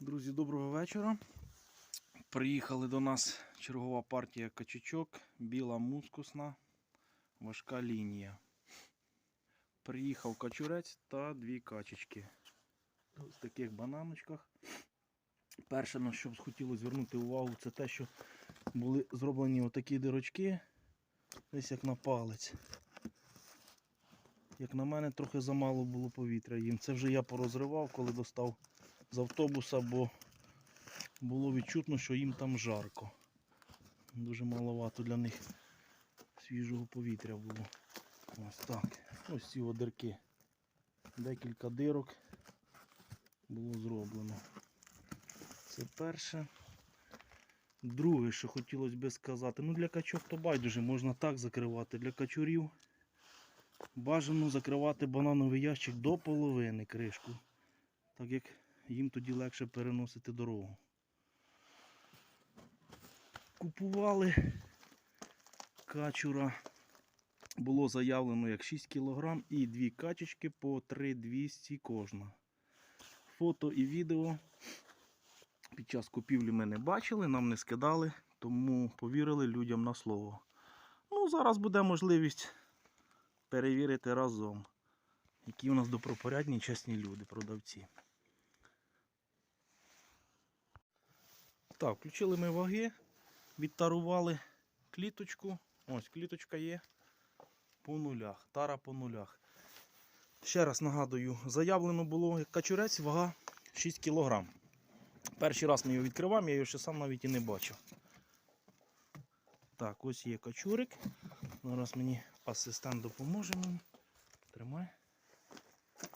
Друзі, доброго вечора. Приїхали до нас чергова партія качачок, біла мускусна, важка лінія. Приїхав качурець та дві качечки. В таких бананочках. Перше, на що б хотілося звернути увагу, це те, що були зроблені отакі дирочки, десь як на палець. Як на мене, трохи замало було повітря їм. Це вже я порозривав, коли достав з автобуса, бо було відчутно, що їм там жарко. Дуже маловато для них свіжого повітря було. Ось так. Ось ці одирки. Декілька дирок було зроблено. Це перше. Друге, що хотілося би сказати, ну для качок то байдуже, можна так закривати. Для качурів бажано закривати банановий ящик до половини кришку, так як їм тоді легше переносити дорогу. Купували качура. Було заявлено як 6 кг і дві качечки по 3200 кожна. Фото і відео під час купівлі ми не бачили, нам не скидали, тому повірили людям на слово. Ну, зараз буде можливість перевірити разом, які у нас добропорядні чесні люди, продавці. Так, включили ми ваги, відтарували кліточку. Ось кліточка є по нулях, тара по нулях. Ще раз нагадую, заявлено було як качурець, вага 6 кг. Перший раз ми його відкриваємо, я його ще сам навіть і не бачив. Так, ось є качурик. Зараз мені асистент допоможе мені. Тримай. Так.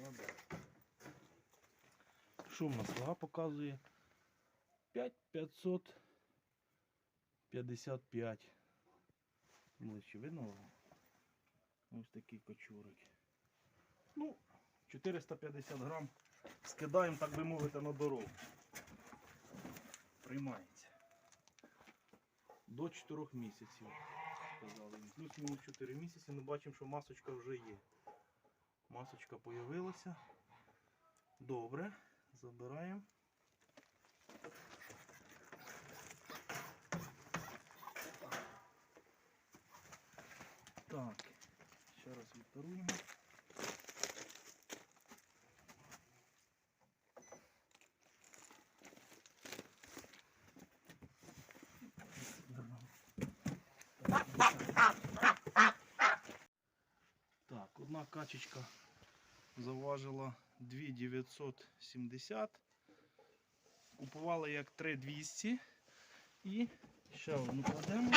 Кладемо. Що в нас вага показує? 5555. Ближче видно? Ось такий кочурик. Ну, 450 грам скидаємо, так би мовити, на дорогу. Приймається. До 4 місяців. Плюс-мінус 4 місяці ми бачимо, що масочка вже є. Масочка появилася. Добре. Забираємо. Так, ще раз відтаруємо. Так, одна качечка заважила 2970. Купували як 3200 і ще одну кладемо.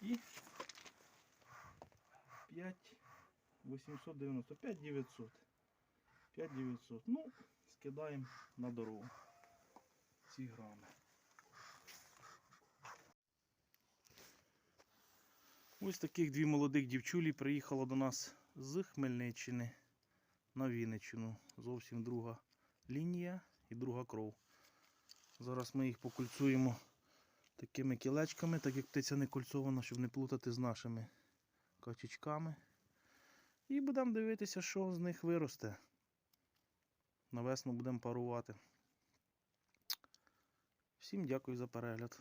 І 5 895 900. 5 900. Ну, скидаємо на дорогу ці грами. Ось таких дві молодих дівчулі приїхало до нас з Хмельниччини на Вінниччину. Зовсім друга лінія і друга кров. Зараз ми їх покульцуємо такими кілечками, так як птиця не кольцована, щоб не плутати з нашими качечками. І будемо дивитися, що з них виросте. На весну будемо парувати. Всім дякую за перегляд.